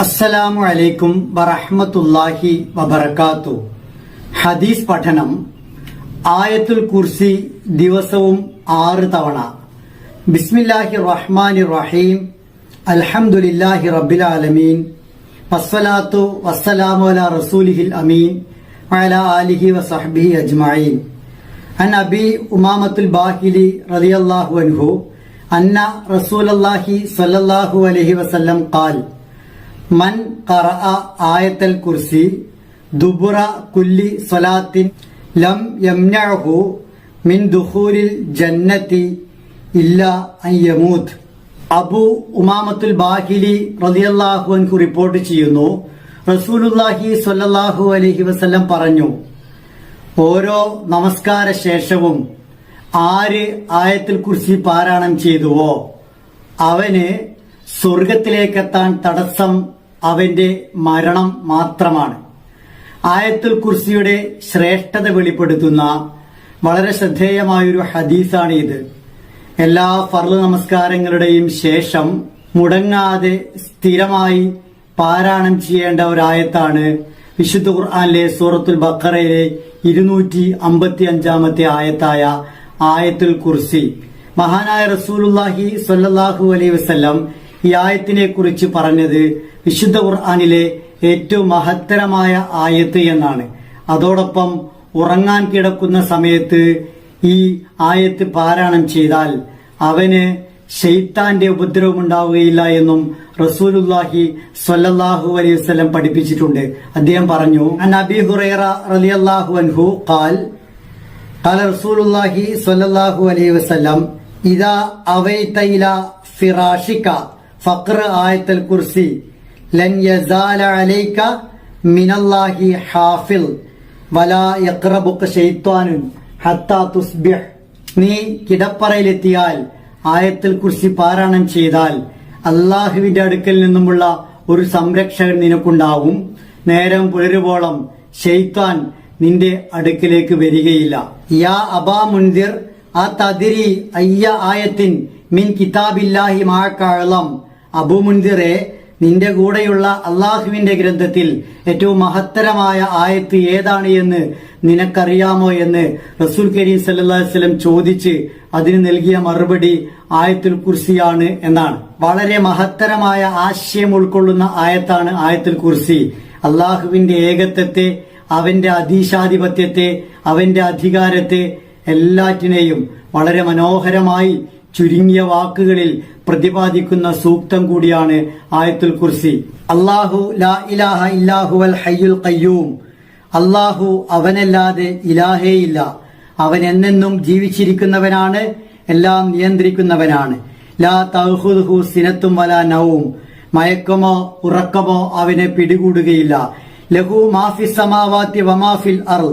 അസ്സലാമു അലൈക്കും വറഹ്മത്തുള്ളാഹി വബർക്കാത്തു ഹദീസ് പഠനം ആയത്തുൽ കുർസി ദിവസവും ആറ് തവണ. ബിസ്മില്ലാഹി റഹ്മാനി റഹീം. അൽഹംദുലില്ലാഹി റബ്ബിൽ ആലമീൻ. വസ്സലാത്തു വസ്സലാമു അല റസൂലിഹിൽ അമീൻ. വഅല ആലിഹി വസഹ്ബിഹി അജ്മഈൻ. അൻ അബി ഉമാമത്തുൽ ബാഹിലി റളിയല്ലാഹു അൻഹു അന്ന റസൂലുള്ളാഹി സ്വല്ലല്ലാഹു അലൈഹി വസല്ലം ഖാൽ. മൻ കറ ആയത്തൽ കുർസി ദുബുറ കുല്ലി സ്വലാത്തിൻ ലം യംനഹു മിൻ ദുഹൂരിൽ ജന്നത്തി ഇല്ല യമൂത്ത് അബു ഉമാമത്തുൽ ബാഹിലി റതിയല്ലാഹു അൻഹു റിപ്പോർട്ട് ചെയ്യുന്നു. റസൂലുല്ലാഹി സൊല്ലാഹു അലഹി വസ്ല്ലം പറഞ്ഞു ഓരോ നമസ്കാര ശേഷവും ആര് ആയത്തിൽ കുറിച്ച് പാരായണം ചെയ്തുവോ? അവന് സ്വർഗത്തിലേക്കെത്താൻ തടസ്സം അവന്റെ മരണം മാത്രമാണ്. ആയത്തുൽ കുർസിയുടെ ശ്രേഷ്ഠത വെളിപ്പെടുത്തുന്ന വളരെ ശ്രദ്ധേയമായൊരു ഹദീസാണ് ഇത് എല്ലാ ഫർൾ നമസ്കാരങ്ങളുടെയും ശേഷം മുടങ്ങാതെ സ്ഥിരമായി പാരായണം ചെയ്യേണ്ട ഒരായത്താണ് വിശുദ്ധ ഖുർആാനിലെ സൂറത്തുൽ ബക്കറയിലെ ഇരുന്നൂറ്റി അമ്പത്തി അഞ്ചാമത്തെ ആയത്തായ ആയത്തുൽ കുർസി. മഹാനായ റസൂലുല്ലാഹി സ്വല്ലല്ലാഹു അലൈ വസല്ലം ഈ ആയത്തിനെ കുറിച്ച് പറഞ്ഞത് വിശുദ്ധ ഖുർആാനിലെ ഏറ്റവും മഹത്തരമായ ആയത്ത് എന്നാണ് അതോടൊപ്പം ഉറങ്ങാൻ കിടക്കുന്ന സമയത്ത് ഈ ആയത്ത് പാരായണം ചെയ്താൽ അവന് ഷെയ്ത്താന്റെ ഉപദ്രവം ഉണ്ടാവുകയില്ല എന്നും റസൂലുല്ലാഹി സ്വല്ലല്ലാഹു അലൈഹി വസല്ലം പഠിപ്പിച്ചിട്ടുണ്ട് അദ്ദേഹം പറഞ്ഞു അൻ അബി ഹുറൈറ റളിയല്ലാഹു അൻഹു ഖാൽ قال رسول الله صلى الله عليه وسلم إذا أويت إلى فراشك ഫഖ്ർ ആയത്തൽ കുർസി. ലൻ യസാല അലൈക മിനല്ലാഹി ഹാഫിൽ. വലാ ഹത്താ തുസ്ബിഹ്. നീ കിടപ്പറയിലെത്തിയാൽ ആയത്തിൽ കുറിച്ച് പാരായണം ചെയ്താൽ അള്ളാഹുവിന്റെ അടുക്കൽ നിന്നുമുള്ള ഒരു സംരക്ഷകൻ നിനക്കുണ്ടാവും. നേരം പുലരുവോളം ഷെയ്ത്താൻ നിന്റെ അടുക്കിലേക്ക് വരികയില്ല. യാ അബാ മുൻതിർ ആ തതിരി അയ്യ ആയത്തിൻ മിൻ കിതാബില്ലാഹി മാക്കാളം അബു മുൻദിറെ നിന്റെ കൂടെയുള്ള അള്ളാഹുവിന്റെ ഗ്രന്ഥത്തിൽ ഏറ്റവും മഹത്തരമായ ആയത്ത് ഏതാണ് എന്ന് നിനക്കറിയാമോ എന്ന് റസൂൽ കരീം സല്ലാസ്ലം ചോദിച്ച് അതിന് നൽകിയ മറുപടി ആയത്തുൽ കുർസിയാണ് എന്നാണ്. വളരെ മഹത്തരമായ ആശയം ഉൾക്കൊള്ളുന്ന ആയത്താണ് ആയത്തുൽ കുർസി. അള്ളാഹുവിന്റെ ഏകത്വത്തെ അവന്റെ അധീശാധിപത്യത്തെ അവന്റെ അധികാരത്തെ എല്ലാറ്റിനെയും വളരെ മനോഹരമായി ചുരുങ്ങിയ വാക്കുകളിൽ പ്രതിപാദിക്കുന്ന സൂക്തം കൂടിയാണ് ആയത്തുൽ കുർസി. അള്ളാഹു ലാ ഇലാഹ ഇല്ലാഹു അൽ ഹയ്യുൽ കയ്യൂം അള്ളാഹു അവനല്ലാതെ ഇലാഹേയില്ല. അവൻ എന്നെന്നും ജീവിച്ചിരിക്കുന്നവനാണ് എല്ലാം നിയന്ത്രിക്കുന്നവനാണ്. ലാ തഹുദുഹു സിനത്തും വല നവും മയക്കമോ ഉറക്കമോ അവനെ പിടികൂടുകയില്ല. ലഹു മാഫി സമാവാത്തി വമാഫിൽ അർ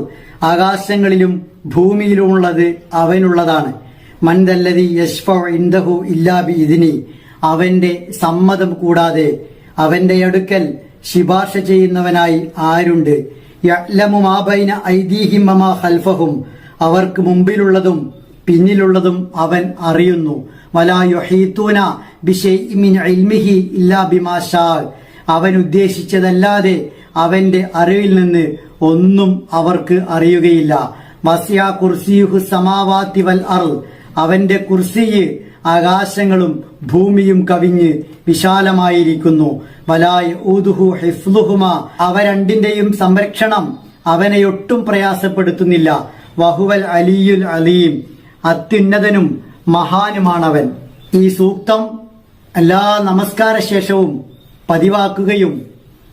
ആകാശങ്ങളിലും ഭൂമിയിലുമുള്ളത് അവനുള്ളതാണ്. മൻദല്ലതി യശ്ഫോ ഇന്ദഹു ഇല്ലാബി ഇതിനി അവന്റെ സമ്മതം കൂടാതെ അവന്റെ അടുക്കൽ ശിപാർശ ചെയ്യുന്നവനായി ആരുണ്ട്? യഅ്ലമു മാ ബൈന ഐദീഹിം വമാ ഖൽഫഹും. അവർക്ക് മുമ്പിലുള്ളതും പിന്നിലുള്ളതും അവൻ അറിയുന്നു. വലാ യുഹീത്തൂന ബിശൈഇ മിൻ ഇൽമിഹി ഇല്ലാ ബിമാ ഷാ. അവൻ ഉദ്ദേശിച്ചതല്ലാതെ അവന്റെ അറിവിൽ നിന്ന് ഒന്നും അവർക്ക് അറിയുകയില്ല. വസിയ കുർസിയുഹു സമാവാത്തി വൽ അർ അവന്റെ കുർസിയ് ആകാശങ്ങളും ഭൂമിയും കവിഞ്ഞ് വിശാലമായിരിക്കുന്നു. വലായ് ഊതുഹു ഹിഫ്ലുഹുമ. അവ രണ്ടിന്റെയും സംരക്ഷണം അവനെ ഒട്ടും പ്രയാസപ്പെടുത്തുന്നില്ല. വഹുവൽ അലിയുൽ അലീം. അത്യുന്നതനും മഹാനുമാണവൻ. ഈ സൂക്തം എല്ലാ നമസ്കാര ശേഷവും പതിവാക്കുകയും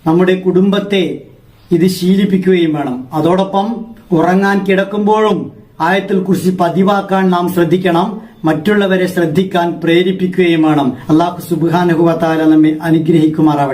നമ്മുടെ കുടുംബത്തെ ഇത് ശീലിപ്പിക്കുകയും വേണം. അതോടൊപ്പം ഉറങ്ങാൻ കിടക്കുമ്പോഴും ആയത്തിൽ കുറിച്ച് പതിവാക്കാൻ നാം ശ്രദ്ധിക്കണം. മറ്റുള്ളവരെ ശ്രദ്ധിക്കാൻ പ്രേരിപ്പിക്കുകയും വേണം. അള്ളാഹു സുബാനുഹുവത്താല നമ്മെ അനുഗ്രഹിക്കുമാറാവട്ടെ.